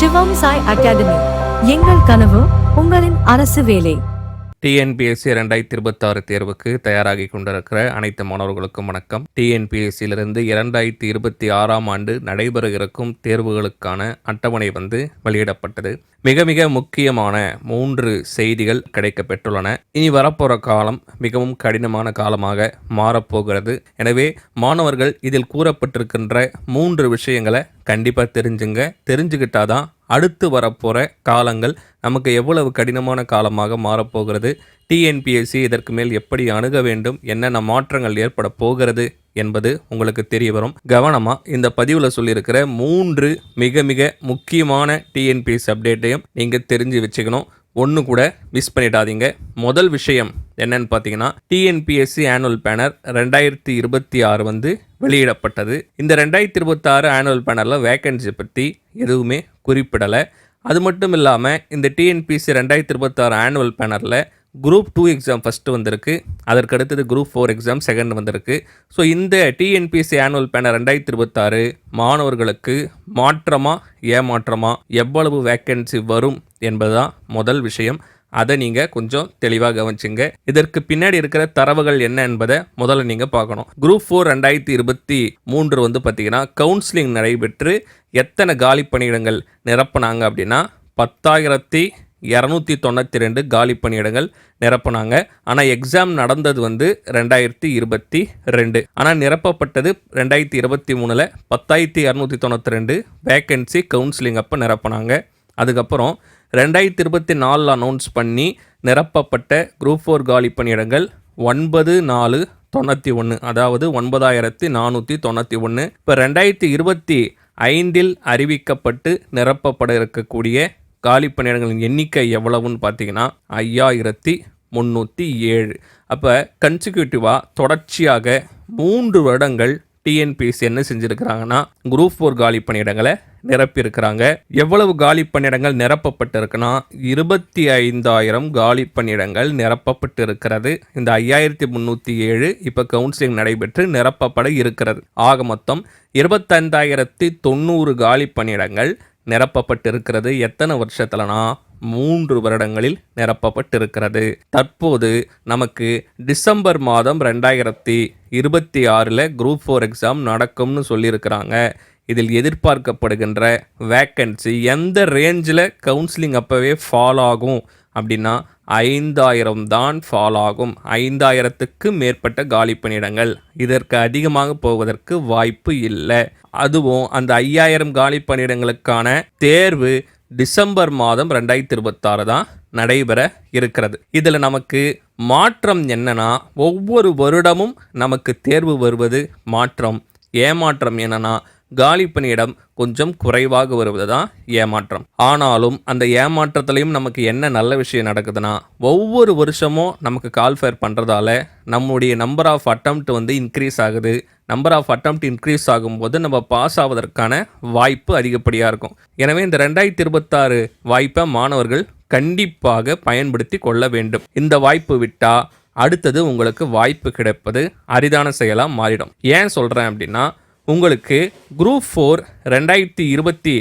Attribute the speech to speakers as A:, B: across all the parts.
A: சிவம் Sai academy. எங்கள் கனவு உங்களின் அரசு வேலை.
B: டிஎன்பிஎஸ்சி இரண்டாயிரத்தி இருபத்தாறு தேர்வுக்கு தயாராகி கொண்டிருக்கிற அனைத்து மாணவர்களுக்கும் வணக்கம். டிஎன்பிஎஸ்சியிலிருந்து இரண்டாயிரத்தி இருபத்தி ஆறாம் ஆண்டு நடைபெற இருக்கும் தேர்வுகளுக்கான அட்டவணை வந்து வெளியிடப்பட்டது. மிக மிக முக்கியமான மூன்று செய்திகள் கிடைக்க பெற்றுள்ளன இனி வரப்போகிற காலம் மிகவும் கடினமான காலமாக மாறப்போகிறது. எனவே மாணவர்கள் இதில் கூறப்பட்டிருக்கின்ற மூன்று விஷயங்களை கண்டிப்பாக தெரிஞ்சுங்க. தெரிஞ்சுக்கிட்டாதான் அடுத்து வரப்போகிற காலங்கள் நமக்கு எவ்வளவு கடினமான காலமாக மாறப்போகிறது? டிஎன்பிஎஸ்சி இதற்கு மேல் எப்படி அணுக வேண்டும்? என்னென்ன மாற்றங்கள் ஏற்பட போகிறது? என்பது உங்களுக்கு தெரிய வரும். கவனமாக இந்த பதிவில் சொல்லியிருக்கிற மூன்று மிக மிக முக்கியமான டிஎன்பிஎஸ்சி அப்டேட்டையும் நீங்கள் தெரிஞ்சு வச்சுக்கணும். ஒன்று கூட மிஸ் பண்ணிடாதீங்க. முதல் விஷயம் என்னன்னு பார்த்தீங்கன்னா டிஎன்பிஎஸ்சி ஆனுவல் பேனர் ரெண்டாயிரத்தி இருபத்தி ஆறு வந்து வெளியிடப்பட்டது. இந்த ரெண்டாயிரத்தி இருபத்தாறு ஆனுவல் பேனரில் வேக்கன்சி பற்றி எதுவுமே குறிப்பிடலை. அது மட்டும் இல்லாமல் இந்த டிஎன்பிசி ரெண்டாயிரத்தி இருபத்தாறு ஆனுவல் பேனரில் குரூப் டூ எக்ஸாம் ஃபஸ்ட்டு வந்திருக்கு. அதற்கு அடுத்தது குரூப் ஃபோர் எக்ஸாம் செகண்ட் வந்திருக்கு. ஸோ இந்த டிஎன்பிசி ஆனுவல் பேனர் ரெண்டாயிரத்தி இருபத்தாறு மாணவர்களுக்கு மாற்றமாக ஏமாற்றமாக எவ்வளவு வேக்கன்சி வரும் என்பதுதான் முதல் விஷயம். அதை நீங்கள் கொஞ்சம் தெளிவாக கவனிச்சுங்க. இதற்கு பின்னாடி இருக்கிற தரவுகள் என்ன என்பதை முதல்ல நீங்கள் பார்க்கணும். குரூப் ஃபோர் ரெண்டாயிரத்தி இருபத்தி மூன்று வந்து பார்த்தீங்கன்னா கவுன்சிலிங் நடைபெற்று எத்தனை காலி பணியிடங்கள் நிரப்புனாங்க அப்படின்னா பத்தாயிரத்தி இரநூத்தி தொண்ணூற்றி ரெண்டு காலி பணியிடங்கள் நிரப்புனாங்க. ஆனால் எக்ஸாம் நடந்தது வந்து ரெண்டாயிரத்தி இருபத்தி ரெண்டு. ஆனால் நிரப்பப்பட்டது ரெண்டாயிரத்தி இருபத்தி மூணில் பத்தாயிரத்தி இரநூத்தி தொண்ணூற்றி ரெண்டு வேக்கன்சி கவுன்சிலிங் அப்போ நிரப்புனாங்க. அதுக்கப்புறம் ரெண்டாயிரத்தி இருபத்தி நாலில் அனௌன்ஸ் பண்ணி நிரப்பப்பட்ட குரூப் ஃபோர் காலி பணியிடங்கள் ஒன்பது நாலு தொண்ணூற்றி ஒன்று அதாவது ஒன்பதாயிரத்தி நானூற்றி தொண்ணூற்றி ஒன்று இப்போ ரெண்டாயிரத்தி இருபத்தி ஐந்தில் அறிவிக்கப்பட்டு நிரப்பப்பட இருக்கக்கூடிய காலி பணியிடங்களின் எண்ணிக்கை எவ்வளவுன்னு பார்த்தீங்கன்னா ஐயாயிரத்தி முந்நூற்றி ஏழு. அப்போ கன்சிக்யூட்டிவாக தொடர்ச்சியாக மூன்று வருடங்கள் டிஎன்பிஎஸ்சி என்ன செஞ்சுருக்கிறாங்கன்னா குரூப் ஃபோர் காலி பணியிடங்களை நிரப்பியிருக்கிறாங்க. எவ்வளவு காலி பணியிடங்கள் நிரப்பப்பட்டிருக்குன்னா இருபத்தி ஐந்தாயிரம் காலி பணியிடங்கள் நிரப்பப்பட்டு இருக்கிறது இந்த ஐயாயிரத்தி முந்நூற்றி ஏழு இப்போ கவுன்சிலிங் நடைபெற்று நிரப்பப்பட இருக்கிறது. ஆக மொத்தம் இருபத்தைந்தாயிரத்தி தொண்ணூறு காலி பணியிடங்கள் நிரப்பப்பட்டிருக்கிறது. எத்தனை வருஷத்துலனா? மூன்று வருடங்களில் நிரப்பப்பட்டிருக்கிறது. தற்போது நமக்கு டிசம்பர் மாதம் ரெண்டாயிரத்தி இருபத்தி ஆறில் குரூப் ஃபோர் எக்ஸாம் நடக்கும்னு சொல்லியிருக்கிறாங்க. இதில் எதிர்பார்க்கப்படுகின்ற வேக்கன்சி எந்த ரேஞ்சில் கவுன்சிலிங் அப்போவே ஃபால் ஆகும்? அப்படின்னா ஐந்தாயிரம் தான் ஃபால் ஆகும். ஐந்தாயிரத்துக்கு மேற்பட்ட காலி பணியிடங்கள். இதற்கு அதிகமாக போவதற்கு வாய்ப்பு இல்லை. அதுவும் அந்த ஐயாயிரம் காலி பணியிடங்களுக்கான தேர்வு டிசம்பர் மாதம் ரெண்டாயிரத்தி இருபத்தாறு தான் நடைபெற இருக்கிறது. இதில் நமக்கு மாற்றம் என்னன்னா ஒவ்வொரு வருடமும் நமக்கு தேர்வு வருவது மாற்றம். ஏமாற்றம் என்னன்னா காலி பணியிடம் கொஞ்சம் குறைவாக வருவது தான் ஏமாற்றம். ஆனாலும் அந்த ஏமாற்றத்துலேயும் நமக்கு என்ன நல்ல விஷயம் நடக்குதுன்னா ஒவ்வொரு வருஷமும் நமக்கு கால்ஃபேர் பண்ணுறதால நம்முடைய நம்பர் ஆஃப் அட்டம்ப்ட் வந்து இன்க்ரீஸ் ஆகுது. நம்பர் ஆஃப் அட்டம்ப்ட் இன்க்ரீஸ் ஆகும்போது நம்ம பாஸ் ஆவதற்கான வாய்ப்பு அதிகப்படியாக இருக்கும். எனவே இந்த ரெண்டாயிரத்தி இருபத்தாறு வாய்ப்பை மாணவர்கள் கண்டிப்பாக பயன்படுத்தி கொள்ள வேண்டும். இந்த வாய்ப்பு விட்டால் அடுத்தது உங்களுக்கு வாய்ப்பு கிடைப்பது அரிதான செயலாக மாறிடும். ஏன் சொல்கிறேன் அப்படின்னா உங்களுக்கு குரூப் ஃபோர் ரெண்டாயிரத்தி இருபத்தி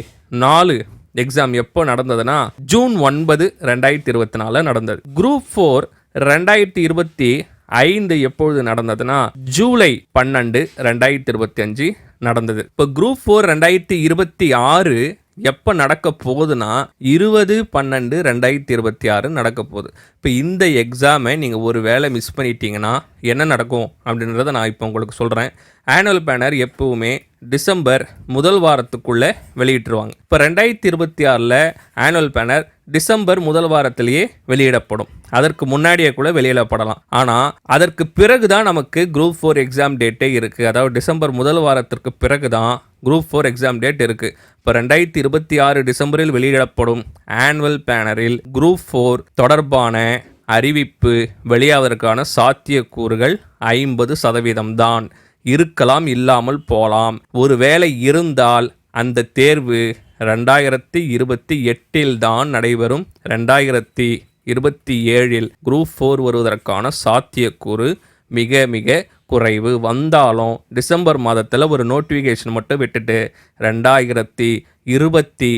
B: நாலு எக்ஸாம் எப்போ நடந்ததுன்னா ஜூன் ஒன்பது ரெண்டாயிரத்தி இருபத்தி நாலில் நடந்தது. குரூப் ஃபோர் ரெண்டாயிரத்தி இருபத்தி ஐந்து எப்பொழுது நடந்ததுன்னா ஜூலை பன்னெண்டு ரெண்டாயிரத்தி இருபத்தி அஞ்சு நடந்தது. இப்போ குரூப் ஃபோர் ரெண்டாயிரத்தி இருபத்தி ஆறு எப்போ நடக்க போகுதுன்னா இருபது பன்னெண்டு ரெண்டாயிரத்தி இருபத்தி ஆறு நடக்க போகுது. இப்போ இந்த எக்ஸாமை நீங்கள் ஒரு வேளை மிஸ் பண்ணிட்டீங்கன்னா என்ன நடக்கும் அப்படின்றத நான் இப்போ உங்களுக்கு சொல்கிறேன் ஆனுவல் பேனர் எப்போவுமே டிசம்பர் முதல் வாரத்துக்குள்ளே வெளியிட்டுருவாங்க. இப்போ ரெண்டாயிரத்தி இருபத்தி ஆறில் ஆனுவல் பேனர் டிசம்பர் முதல் வாரத்திலேயே வெளியிடப்படும். அதற்கு முன்னாடியே கூட வெளியிடப்படலாம். ஆனால் அதற்கு பிறகு தான் நமக்கு குரூப் ஃபோர் எக்ஸாம் டேட்டே இருக்குது அதாவது டிசம்பர் முதல் வாரத்திற்கு பிறகு தான் குரூப் ஃபோர் எக்ஸாம் டேட் இருக்குது இப்போ ரெண்டாயிரத்தி இருபத்தி ஆறு டிசம்பரில் வெளியிடப்படும் ஆனுவல் பேனரில் குரூப் ஃபோர் தொடர்பான அறிவிப்பு வெளியாவதற்கான சாத்தியக்கூறுகள் ஐம்பது சதவீதம் தான் இருக்கலாம் இல்லாமல் போகலாம் ஒருவேளை இருந்தால் அந்த தேர்வு ரெண்டாயிரத்தி இருபத்தி எட்டில் தான் நடைபெறும். ரெண்டாயிரத்தி இருபத்தி ஏழில் குரூப் ஃபோர் வருவதற்கான சாத்தியக்கூறு மிக மிக குறைவு. வந்தாலும் டிசம்பர் மாதத்தில் ஒரு நோட்டிஃபிகேஷன் மட்டும் விட்டுட்டு ரெண்டாயிரத்தி இருபத்தி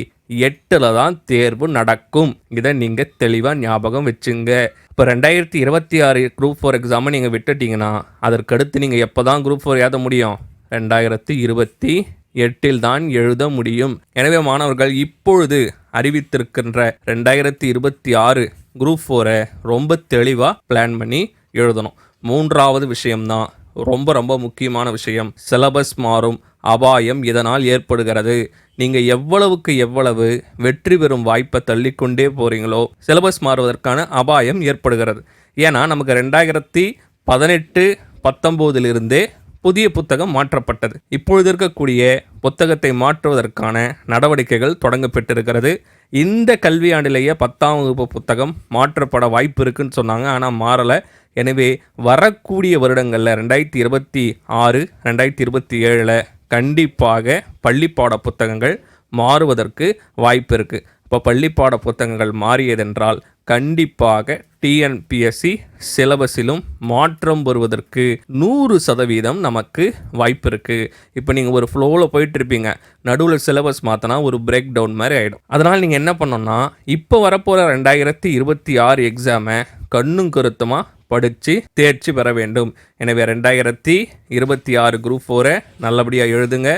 B: எட்டில் தான் தேர்வு நடக்கும். இதை நீங்கள் தெளிவாக ஞாபகம் வச்சுங்க. இப்போ ரெண்டாயிரத்தி இருபத்தி ஆறு குரூப் ஃபோர் எக்ஸாமை நீங்கள் விட்டுட்டிங்கன்னா அதற்கடுத்து நீங்கள் எப்போ தான் குரூப் ஃபோர் எழுத முடியும்? ரெண்டாயிரத்தி இருபத்தி எட்டில் தான் எழுத முடியும். எனவே மாணவர்கள் இப்பொழுது அறிவித்திருக்கின்ற ரெண்டாயிரத்தி இருபத்தி ஆறு குரூப் ஃபோரை ரொம்ப தெளிவாக பிளான் பண்ணி எழுதணும். மூன்றாவது விஷயம்தான் ரொம்ப ரொம்ப முக்கியமான விஷயம். சிலபஸ் மாறும் அபாயம் இதனால் ஏற்படுகிறது. நீங்கள் எவ்வளவுக்கு எவ்வளவு வெற்றி பெறும் வாய்ப்பை தள்ளிக்கொண்டே போகிறீங்களோ சிலபஸ் மாறுவதற்கான அபாயம் ஏற்படுகிறது. ஏன்னா நமக்கு ரெண்டாயிரத்தி பதினெட்டு பத்தொம்போதிலிருந்தே புதிய புத்தகம் மாற்றப்பட்டது. இப்பொழுது இருக்கக்கூடிய புத்தகத்தை மாற்றுவதற்கான நடவடிக்கைகள் தொடங்கப்பட்டிருக்கிறது. இந்த கல்வியாண்டிலேயே பத்தாம் வகுப்பு புத்தகம் மாற்றப்பட வாய்ப்பு இருக்குன்னு சொன்னாங்க. ஆனால் மாறலை. எனவே வரக்கூடிய வருடங்களில் ரெண்டாயிரத்தி இருபத்தி ஆறு ரெண்டாயிரத்தி இருபத்தி ஏழில் கண்டிப்பாக பள்ளிப்பாட புத்தகங்கள் மாறுவதற்கு வாய்ப்பு இருக்குது இப்போ பள்ளிப்பாட புத்தகங்கள் மாறியதென்றால் கண்டிப்பாக டிஎன்பிஎஸ்சி சிலபஸிலும் மாற்றம் வருவதற்கு நூறு சதவீதம் நமக்கு வாய்ப்பு இருக்குது இப்போ நீங்கள் ஒரு ஃப்ளோவில் போயிட்டுருப்பீங்க. நடுவில் சிலபஸ் மாற்றினா ஒரு பிரேக் டவுன் மாதிரி ஆகிடும் அதனால் நீங்கள் என்ன பண்ணோன்னா இப்போ வரப்போகிற ரெண்டாயிரத்தி இருபத்தி ஆறு எக்ஸாமை கண்ணும் கருத்துமாக படித்து தேர்ச்சி பெற வேண்டும். எனவே ரெண்டாயிரத்தி இருபத்தி ஆறு குரூப் ஃபோரை நல்லபடியாக எழுதுங்க.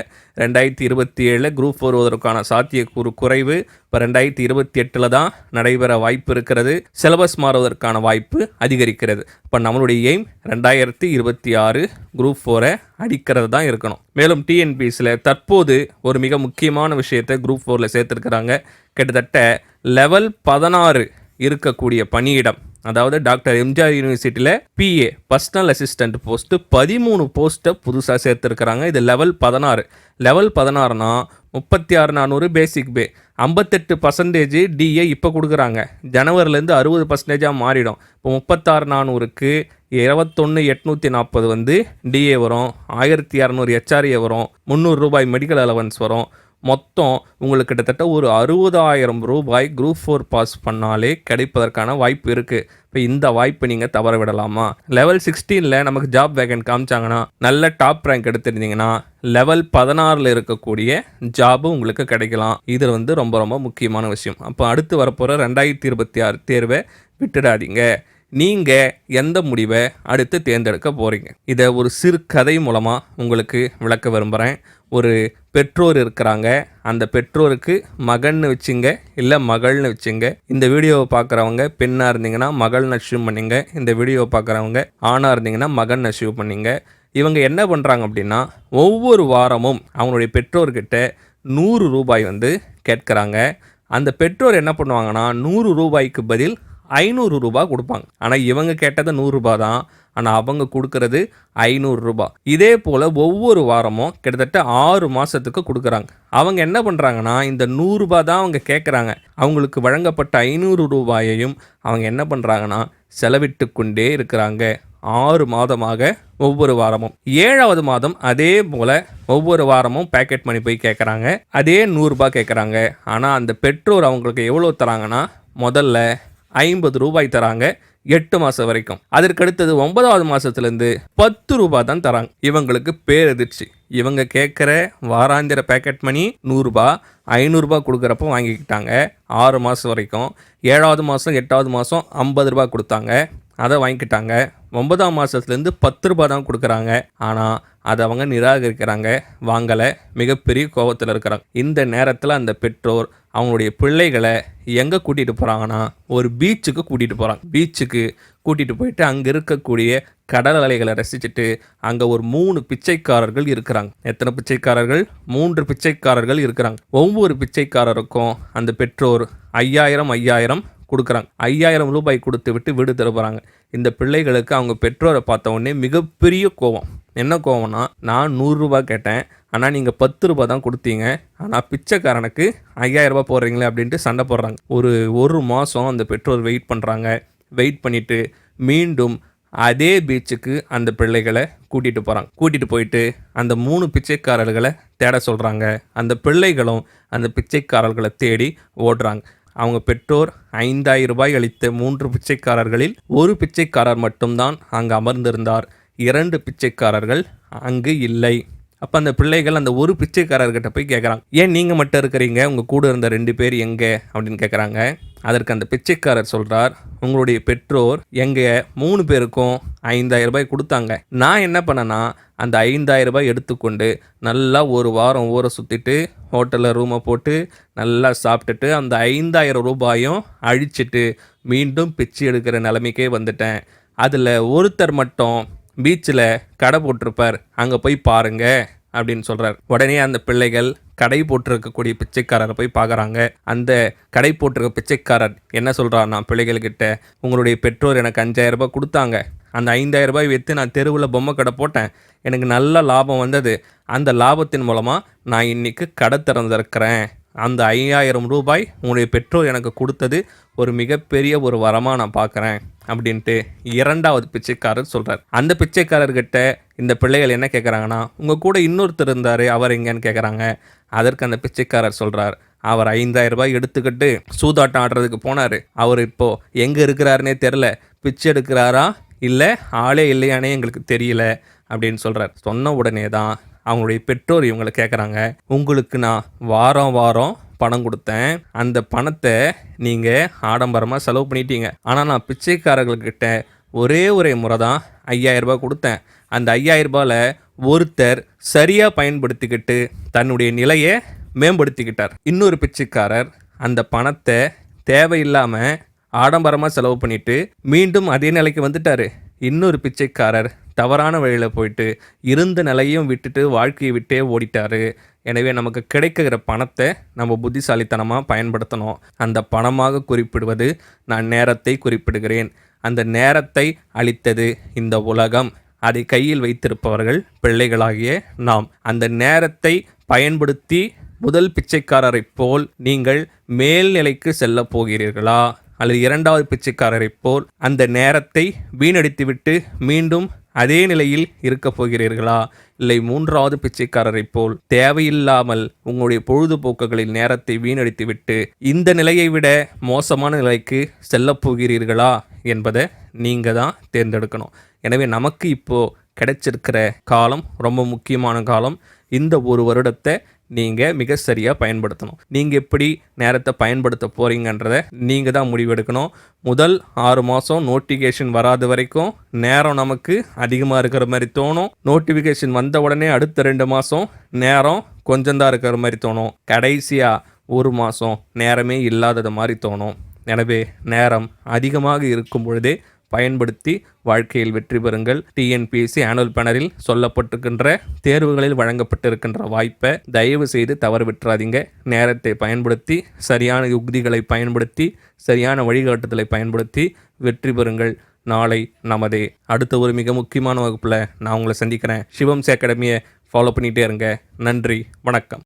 B: ரெண்டாயிரத்தி இருபத்தி ஏழில் குரூப் ஃபோர் வருவதற்கான சாத்தியக்கூறு குறைவு. இப்போ ரெண்டாயிரத்தி இருபத்தி எட்டில் தான் நடைபெற வாய்ப்பு இருக்கிறது. சிலபஸ் மாறுவதற்கான வாய்ப்பு அதிகரிக்கிறது. இப்போ நம்மளுடைய எய்ம் ரெண்டாயிரத்தி இருபத்தி ஆறு குரூப் ஃபோரை அடிக்கிறது தான் இருக்கணும். மேலும் டிஎன்பிஎஸ்சியில் தற்போது ஒரு மிக முக்கியமான விஷயத்தை குரூப் ஃபோரில் சேர்த்துருக்கிறாங்க. கிட்டத்தட்ட லெவல் பதினாறு இருக்கக்கூடிய பணியிடம். அதாவது டாக்டர் எம்ஜிஆர் யூனிவர்சிட்டியில் பிஏ பர்சனல் அசிஸ்டன்ட் போஸ்ட்டு பதிமூணு போஸ்ட்டை புதுசாக சேர்த்துருக்குறாங்க. இது லெவல் பதினாறு. லெவல் பதினாறுனா முப்பத்தி ஆறு நானூறு பேசிக் பே ஐம்பத்தெட்டு பர்சன்டேஜ் டிஏ இப்போ கொடுக்குறாங்க. ஜனவரிலேருந்து அறுபது பர்சன்டேஜாக மாறிடும். இப்போ முப்பத்தாறு நானூறுக்கு இருபத்தொன்று எட்நூற்றி நாற்பது வந்து டிஏ வரும். ஆயிரத்தி இரநூறு ஹெச்ஆர்ஏ வரும். முந்நூறு ரூபாய் மெடிக்கல் அலவன்ஸ் வரும். மொத்தம் உங்களுக்கு கிட்டத்தட்ட ஒரு அறுபதாயிரம் ரூபாய் குரூப் ஃபோர் பாஸ் பண்ணாலே கிடைப்பதற்கான வாய்ப்பு இருக்குது இப்போ இந்த வாய்ப்பை நீங்கள் தவற விடலாமா? லெவல் சிக்ஸ்டீனில் நமக்கு ஜாப் வேகன்ட் காமிச்சாங்கன்னா நல்ல டாப் ரேங்க் எடுத்திருந்தீங்கன்னா லெவல் பதினாறில் இருக்கக்கூடிய ஜாபு உங்களுக்கு கிடைக்கலாம். இது வந்து ரொம்ப ரொம்ப முக்கியமான விஷயம். அப்போ அடுத்து வரப்போகிற ரெண்டாயிரத்தி இருபத்தி ஆறு தேர்வை விட்டுடாதீங்க. நீங்கள் எந்த முடிவை அடுத்து தேர்ந்தெடுக்க போகிறீங்க இதை ஒரு சிறு கதை மூலமாக உங்களுக்கு விளக்க விரும்புகிறேன் ஒரு பெற்றோர் இருக்கிறாங்க. அந்த பெற்றோருக்கு மகன்னு வச்சுங்க இல்லை மகள்னு வச்சுங்க. இந்த வீடியோவை பார்க்குறவங்க பெண்ணாக இருந்தீங்கன்னா மகள்னு அச்சீவ் பண்ணிங்க. இந்த வீடியோவை பார்க்குறவங்க ஆணாக இருந்தீங்கன்னா மகன் அச்சீவ் பண்ணிங்க. இவங்க என்ன பண்ணுறாங்க அப்படின்னா ஒவ்வொரு வாரமும் அவங்களுடைய பெற்றோர்கிட்ட நூறு ரூபாய் வந்து கேட்குறாங்க. அந்த பெற்றோர் என்ன பண்ணுவாங்கன்னா நூறு ரூபாய்க்கு பதில் ஐநூறு ரூபாய் கொடுப்பாங்க. ஆனால் இவங்க கேட்டது நூறுரூபா தான். ஆனால் அவங்க கொடுக்கறது ஐநூறுரூபா இதே போல் ஒவ்வொரு வாரமும் கிட்டத்தட்ட ஆறு மாதத்துக்கு கொடுக்குறாங்க. அவங்க என்ன பண்ணுறாங்கன்னா இந்த நூறுரூபா தான் அவங்க கேட்குறாங்க அவங்களுக்கு வழங்கப்பட்ட ஐநூறு ரூபாயையும் அவங்க என்ன பண்ணுறாங்கன்னா செலவிட்டு கொண்டே இருக்கிறாங்க. ஆறு மாதமாக ஒவ்வொரு வாரமும். ஏழாவது மாதம் அதே போல் ஒவ்வொரு வாரமும் பேக்கெட் மணி போய் கேட்குறாங்க அதே நூறுரூபா கேட்குறாங்க ஆனால் அந்த பெற்றோர் அவங்களுக்கு எவ்வளோ தராங்கன்னா முதல்ல ஐம்பது ரூபாய் தராங்க எட்டு மாதம் வரைக்கும். அதற்கடுத்தது ஒன்பதாவது மாதத்துலேருந்து பத்து ரூபாய் தான் தராங்க. இவங்களுக்கு பேரதிர்ச்சி. இவங்க கேட்குற வாராந்திர பேக்கெட் மணி நூறுரூபா ஐநூறுரூபா கொடுக்குறப்ப வாங்கிக்கிட்டாங்க. ஆறு மாதம் வரைக்கும். ஏழாவது மாதம் எட்டாவது மாதம் ஐம்பது ரூபா கொடுத்தாங்க. அதை வாங்கிக்கிட்டாங்க. ஒன்பதாம் மாதத்துலேருந்து பத்து ரூபா தான் கொடுக்குறாங்க. ஆனால் அதை அவங்க நிராகரிக்கிறாங்க. வாங்கலை. மிகப்பெரிய கோபத்தில் இருக்கிறாங்க. இந்த நேரத்தில் அந்த பெற்றோர் அவங்களுடைய பிள்ளைகளை எங்கே கூட்டிகிட்டு போகிறாங்கன்னா ஒரு பீச்சுக்கு கூட்டிகிட்டு போகிறாங்க பீச்சுக்கு கூட்டிகிட்டு போயிட்டு அங்கே இருக்கக்கூடிய கடல் அலைகளை ரசிச்சுட்டு அங்கே ஒரு மூணு பிச்சைக்காரர்கள் இருக்கிறாங்க. எத்தனை பிச்சைக்காரர்கள்? மூன்று பிச்சைக்காரர்கள் இருக்கிறாங்க. ஒவ்வொரு பிச்சைக்காரருக்கும் அந்த பெற்றோர் ஐயாயிரம் ஐயாயிரம் கொடுக்குறாங்க. ஐயாயிரம் ரூபாய் கொடுத்து விட்டு வீடு திருப்புறாங்க இந்த பிள்ளைகளுக்கு அவங்க பெற்றோரை பார்த்த உடனே மிகப்பெரிய கோபம். என்ன கோவம்னா நான் நூறுரூபா கேட்டேன் ஆனால் நீங்கள் பத்து ரூபா தான் கொடுத்தீங்க ஆனால் பிச்சைக்காரனுக்கு ஐயாயிரம் ரூபாய் போடுறீங்களே அப்படின்ட்டு சண்டை போடுறாங்க. ஒரு ஒரு மாதம் அந்த பெற்றோர் வெயிட் பண்ணுறாங்க வெயிட் பண்ணிவிட்டு மீண்டும் அதே பீச்சுக்கு அந்த பிள்ளைகளை கூட்டிகிட்டு போகிறாங்க கூட்டிகிட்டு போயிட்டு அந்த மூணு பிச்சைக்காரர்களை தேட சொல்கிறாங்க அந்த பிள்ளைகளும் அந்த பிச்சைக்காரர்களை தேடி ஓடுறாங்க. அவங்க பெற்றோர் ஐந்தாயிரம் ரூபாய் அளித்த மூன்று பிச்சைக்காரர்களில் ஒரு பிச்சைக்காரர் மட்டும்தான் அங்கு அமர்ந்திருந்தார். இரண்டு பிச்சைக்காரர்கள் அங்கு இல்லை. அப்போ அந்த பிள்ளைகள் அந்த ஒரு பிச்சைக்காரர்கிட்ட போய் கேட்குறாங்க ஏன் நீங்கள் மட்டும் இருக்கிறீங்க? உங்கள் கூட இருந்த ரெண்டு பேர் எங்கே? அப்படின்னு கேட்குறாங்க அதற்கு அந்த பிச்சைக்காரர் சொல்கிறார் உங்களுடைய பெற்றோர் எங்கள் மூணு பேருக்கும் ஐந்தாயிரம் ரூபாய் கொடுத்தாங்க. நான் என்ன பண்ணேன்னா அந்த ஐந்தாயிரம் ரூபாய் எடுத்துக்கொண்டு நல்லா ஒரு வாரம் ஊரை சுற்றிட்டு ஹோட்டலில் ரூமை போட்டு நல்லா சாப்பிட்டுட்டு அந்த ஐந்தாயிரம் ரூபாயும் அழிச்சிட்டு மீண்டும் பிச்சு எடுக்கிற நிலைமைக்கே வந்துட்டேன். அதில் ஒருத்தர் மட்டும் பீச்சில் கடை போட்டிருப்பார். அங்கே போய் பாருங்க அப்படின்னு சொல்கிறார் உடனே அந்த பிள்ளைகள் கடை போட்டிருக்கக்கூடிய பிச்சைக்காரரை போய் பார்க்குறாங்க. அந்த கடை போட்டிருக்க பிச்சைக்காரர் என்ன சொல்கிறாருன்னா பிள்ளைகள்கிட்ட உங்களுடைய பெற்றோர் எனக்கு அஞ்சாயிரம் ரூபாய் கொடுத்தாங்க. அந்த ஐந்தாயிரம் ரூபாய் விற்று நான் தெருவில் பொம்மை கடை போட்டேன். எனக்கு நல்ல லாபம் வந்தது. அந்த லாபத்தின் மூலமாக நான் இன்றைக்கி கடை திறந்திருக்கிறேன். அந்த ஐயாயிரம் ரூபாய் உங்களுடைய பெற்றோர் எனக்கு கொடுத்தது ஒரு மிகப்பெரிய ஒரு வரமாக நான் பார்க்குறேன் அப்படின்ட்டு இரண்டாவது பிச்சைக்காரர் சொல்கிறார் அந்த பிச்சைக்காரர்கிட்ட இந்த பிள்ளைகள் என்ன கேட்குறாங்கன்னா உங்கள் கூட இன்னொருத்தர் இருந்தார் அவர் எங்கன்னு கேட்குறாங்க அதற்கு அந்த பிச்சைக்காரர் சொல்கிறார் அவர் ஐந்தாயிரம் ரூபாய் எடுத்துக்கிட்டு சூதாட்டம் ஆடுறதுக்கு போனார். அவர் இப்போது எங்கே இருக்கிறாருனே தெரில பிச்சை எடுக்கிறாரா? இல்லை ஆளே இல்லையானே எங்களுக்கு தெரியல அப்படின்னு சொல்கிறார் சொன்ன உடனே தான் அவங்களுடைய பெற்றோர் இவங்களை கேட்குறாங்க உங்களுக்கு நான் வாரம் வாரம் பணம் கொடுத்தேன். அந்த பணத்தை நீங்கள் ஆடம்பரமாக செலவு பண்ணிட்டீங்க. ஆனால் நான் பிச்சைக்காரர்கள்கிட்ட ஒரே ஒரே முறை தான் ஐயாயிரரூபா கொடுத்தேன். அந்த ஐயாயிரரூபாவில் ஒருத்தர் சரியாக பயன்படுத்திக்கிட்டு தன்னுடைய நிலையை மேம்படுத்திக்கிட்டார். இன்னொரு பிச்சைக்காரர் அந்த பணத்தை தேவையில்லாமல் ஆடம்பரமாக செலவு பண்ணிவிட்டு மீண்டும் அதே நிலைக்கு வந்துட்டார். இன்னொரு பிச்சைக்காரர் தவறான வழியில் போயிட்டு இருந்த நிலையும் விட்டுட்டு வாழ்க்கையை விட்டே ஓடிட்டாரு. எனவே நமக்கு கிடைக்கிற பணத்தை நம்ம புத்திசாலித்தனமாக பயன்படுத்தணும். அந்த பணமாக குறிப்பிடுவது நான் நேரத்தை குறிப்பிடுகிறேன். அந்த நேரத்தை அளித்தது இந்த உலகம். அதை கையில் வைத்திருப்பவர்கள் பிள்ளைகளாகிய நாம். அந்த நேரத்தை பயன்படுத்தி முதல் பிச்சைக்காரரைப் போல் நீங்கள் மேல்நிலைக்கு செல்ல போகிறீர்களா? அல்லது இரண்டாவது பிச்சைக்காரரைப் போல் அந்த நேரத்தை வீணடித்துவிட்டு மீண்டும் அதே நிலையில் இருக்கப் போகிறீர்களா? இல்லை மூன்றாவது பிச்சைக்காரரை போல் தேவையில்லாமல் உங்களுடைய பொழுதுபோக்குகளில் நேரத்தை வீணடித்துவிட்டு இந்த நிலையை விட மோசமான நிலைக்கு செல்லப் போகிறீர்களா என்பதை நீங்கள் தான் தேர்ந்தெடுக்கணும். எனவே நமக்கு இப்போது கிடைச்சிருக்கிற காலம் ரொம்ப முக்கியமான காலம் இந்த ஒரு வருடத்தை நீங்கள் மிக சரியாக பயன்படுத்தணும். நீங்கள் எப்படி நேரத்தை பயன்படுத்த போகிறீங்கன்றத நீங்கள் தான் முடிவெடுக்கணும். முதல் ஆறு மாதம் நோட்டிஃபிகேஷன் வராத வரைக்கும் நேரம் நமக்கு அதிகமாக இருக்கிற மாதிரி தோணும். நோட்டிஃபிகேஷன் வந்த உடனே அடுத்த ரெண்டு மாதம் நேரம் கொஞ்சம் தான் இருக்கிற மாதிரி தோணும். கடைசியாக ஒரு மாதம் நேரமே இல்லாதது மாதிரி தோணும். எனவே நேரம் அதிகமாக இருக்கும் பொழுதே பயன்படுத்தி வாழ்க்கையில் வெற்றி பெறுங்கள். டிஎன்பிஎஸ்சி ஆனுவல் பேனரில் சொல்லப்பட்டிருக்கின்ற தேர்வுகளில் வழங்கப்பட்டிருக்கின்ற வாய்ப்பை தயவு செய்து தவறு விட்டுறாதீங்க. நேரத்தை பயன்படுத்தி சரியான யுக்திகளை பயன்படுத்தி சரியான வழிகாட்டுதலை பயன்படுத்தி வெற்றி பெறுங்கள். நாளை நமதே. அடுத்த ஒரு மிக முக்கியமான வகுப்பில் நான் உங்களை சந்திக்கிறேன். சிவம்ஸ் அகாடமியை ஃபாலோ பண்ணிகிட்டே இருங்க. நன்றி. வணக்கம்.